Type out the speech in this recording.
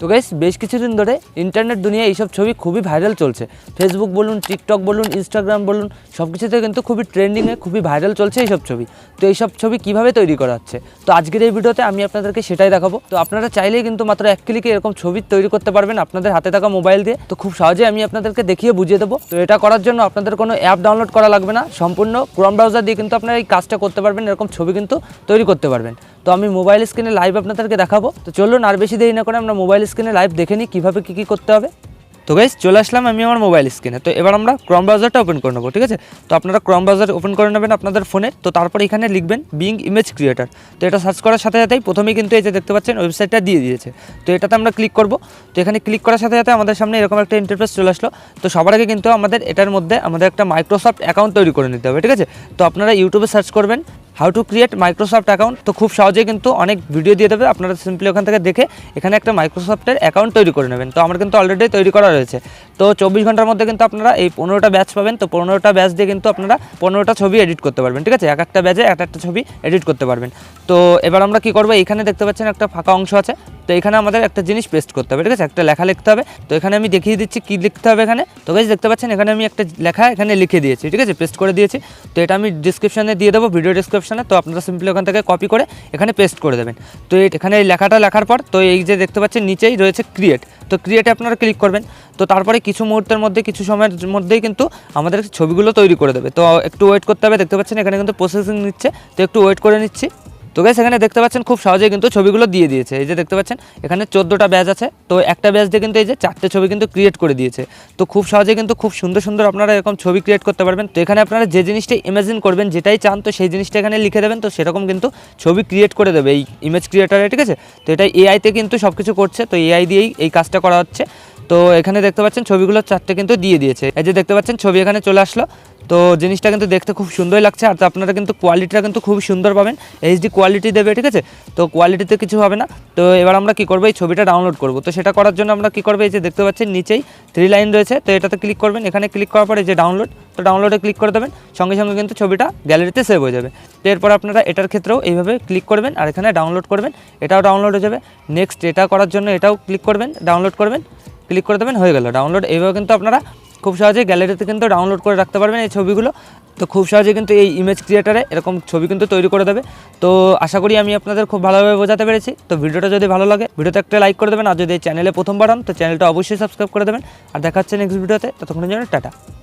তো গাইস বেশ কিছুদিন ধরে ইন্টারনেট দুনিয়ায় এইসব ছবি খুবই ভাইরাল চলছে। ফেসবুক বলুন টিকটক বলুন ইনস্টাগ্রাম বলুন সব কিছুতে কিন্তু খুবই ট্রেন্ডিংয়ে খুবই ভাইরাল চলছে এইসব ছবি। তো এইসব ছবি কীভাবে তৈরি করা হচ্ছে? তো আজকের এই ভিডিওতে আমি আপনাদেরকে সেটাই দেখাবো। তো আপনারা চাইলেই কিন্তু মাত্র এক ক্লিকে এরকম ছবি তৈরি করতে পারবেন আপনাদের হাতে থাকা মোবাইল দিয়ে। তো খুব সহজে আমি আপনাদেরকে দেখিয়ে বুঝিয়ে দেবো। তো এটা করার জন্য আপনাদের কোনো অ্যাপ ডাউনলোড করা লাগবে না। সম্পূর্ণ ক্রোম ব্রাউজার দিয়ে কিন্তু আপনারা এই কাজটা করতে পারবেন, এরকম ছবি কিন্তু তৈরি করতে পারবেন। তো আমি মোবাইল স্ক্রিনে লাইভ আপনাদেরকে দেখাবো। তো চলুন আর বেশি দেরি না করে আমরা মোবাইল স্ক্রিনে লাইভ দেখে নিই কীভাবে কী কী করতে হবে। তো গাইজ চলে আসলাম আমি আমার মোবাইল স্ক্রিনে তো এবার আমরা ক্রম ব্রাউজারটা ওপেন করে নেব, ঠিক আছে? তো আপনারা ক্রম ব্রাউজার ওপেন করে নেবেন আপনাদের ফোনে তো তারপর এখানে লিখবেন বিং ইমেজ ক্রিয়েটার তো এটা সার্চ করার সাথে সাথেই প্রথমেই কিন্তু এই যে দেখতে পাচ্ছেন ওয়েবসাইটটা দিয়ে দিয়েছে। তো এটাতে আমরা ক্লিক করব। তো এখানে ক্লিক করার সাথে সাথে আমাদের সামনে এরকম একটা ইন্টারফেস চলে আসলো। তো সবার আগে কিন্তু আমাদের এটার মধ্যে আমাদের একটা মাইক্রোসফট অ্যাকাউন্ট তৈরি করে নিতে হবে, ঠিক আছে? তো আপনারা ইউটিউবে সার্চ করবেন। How to create Microsoft account তো খুব সহজেই কিন্তু অনেক ভিডিও দিয়ে দেবে। আপনারা সিম্পলি ওখান থেকে দেখে এখানে একটা মাইক্রোসফটের অ্যাকাউন্ট তৈরি করে নেবেন। তো আমার কিন্তু অলরেডি তৈরি করা রয়েছে। তো চব্বিশ ঘণ্টার মধ্যে কিন্তু আপনারা এই পনেরোটা ব্যাচ পাবেন। তো পনেরোটা ব্যাচ দিয়ে কিন্তু আপনারা পনেরোটা ছবি এডিট করতে পারবেন। ঠিক আছে? এক একটা ব্যাচে এক একটা ছবি এডিট করতে পারবেন। তো এবার আমরা কি করব? এখানে দেখতে পাচ্ছেন একটা ফাঁকা অংশ আছে। তো এখানে আমাদের একটা জিনিস পেস্ট করতে হবে, ঠিক আছে? একটা লেখা লিখতে হবে। তো এখানে আমি দেখিয়ে দিচ্ছি কী লিখতে হবে এখানে। তো গাইজ দেখতে পাচ্ছেন, এখানে আমি একটা লেখা এখানে লিখে দিয়েছি, ঠিক আছে? পেস্ট করে দিয়েছি। তো এটা আমি ডিসক্রিপশানে দিয়ে দেবো ভিডিও ডিসক্রিপশানে তো আপনারা সিম্পলি ওখান থেকে কপি করে এখানে পেস্ট করে দেবেন। তো এখানে এই লেখাটা লেখার পর, তো এই যে দেখতে পাচ্ছেন, নিচেই রয়েছে ক্রিয়েট তো ক্রিয়েটে আপনারা ক্লিক করবেন। তো তারপরে কিছু মুহূর্তের মধ্যে, কিছু সময়ের মধ্যেই কিন্তু আমাদের ছবিগুলো তৈরি করে দেবে। তো একটু ওয়েট করতে হবে, দেখতে পাচ্ছেন, এখানে কিন্তু প্রসেসিং নিচ্ছে। তো একটু ওয়েট করে নিচ্ছি। তো গাইস এখানে দেখতে পাচ্ছেন খুব সহজেই কিন্তু ছবিগুলো দিয়ে দিয়েছে। এই যে দেখতে পাচ্ছেন, এখানে চোদ্দোটা ব্যাচ আছে। তো একটা ব্যাচ দিয়ে কিন্তু এই যে চারটে ছবি কিন্তু ক্রিয়েট করে দিয়েছে। তো খুব সহজে কিন্তু খুব সুন্দর সুন্দর আপনারা এরকম ছবি ক্রিয়েট করতে পারবেন। তো এখানে আপনারা যে জিনিসটা ইমাজিন করবেন, যেটাই চান, তো সেই জিনিসটা এখানে লিখে দেবেন। তো সেরকম কিন্তু ছবি ক্রিয়েট করে দেবে এই ইমেজ ক্রিয়েটারে ঠিক আছে? তো এটা এআইতে কিন্তু সব কিছু করছে। তো এআই দিয়েই এই কাজটা করা হচ্ছে। তো এখানে দেখতে পাচ্ছেন ছবিগুলো চারটে কিন্তু দিয়ে দিয়েছে। এই যে দেখতে পাচ্ছেন ছবি এখানে চলে আসলো। তো জিনিসটা কিন্তু দেখতে খুব সুন্দরই লাগছে আর আপনারা কিন্তু কোয়ালিটিটা কিন্তু খুব সুন্দর পাবেন। এইচডি কোয়ালিটি দেবে, ঠিক আছে? তো কোয়ালিটিতে কিছু হবে না। তো এবার আমরা কি করব? এই ছবিটা ডাউনলোড করব। তো সেটা করার জন্য আমরা কি করব? এই যে দেখতে পাচ্ছেন নিচেই থ্রি লাইন রয়েছে। তো এটাতে ক্লিক করবেন। এখানে ক্লিক করার পরে যে ডাউনলোড তো ডাউনলোডে ক্লিক করে দেবেন। সঙ্গে সঙ্গে কিন্তু ছবিটা গ্যালারিতে সেভ হয়ে যাবে। তো এরপর আপনারা এটার ক্ষেত্রেও এইভাবে ক্লিক করবেন আর এখানে ডাউনলোড করবেন। এটাও ডাউনলোড হয়ে যাবে। নেক্সট এটা করার জন্য এটাও ক্লিক করবেন ডাউনলোড করবেন। ক্লিক করে দেবেন, হয়ে গেল। ডাউনলোড এইভাবে কিন্তু আপনারা খুব সহজে গ্যালারিতে কিন্তু ডাউনলোড করে রাখতে পারবেন এই ছবিগুলো। তো খুব সহজে কিন্তু এই ইমেজ ক্রিয়েটারে এরকম ছবি কিন্তু তৈরি করে দেবে। তো আশা করি আমি আপনাদের খুব ভালোভাবে বোঝাতে পেরেছি। তো ভিডিওটা যদি ভালো লাগে, ভিডিওতে একটা লাইক করে দেবেন। আর যদি এই চ্যানেলে প্রথমবার হন, তো চ্যানেলটা অবশ্যই সাবস্ক্রাইব করে দেবেন। আর দেখা হচ্ছে নেক্সট ভিডিওতে ততক্ষণের জন্য টাটা।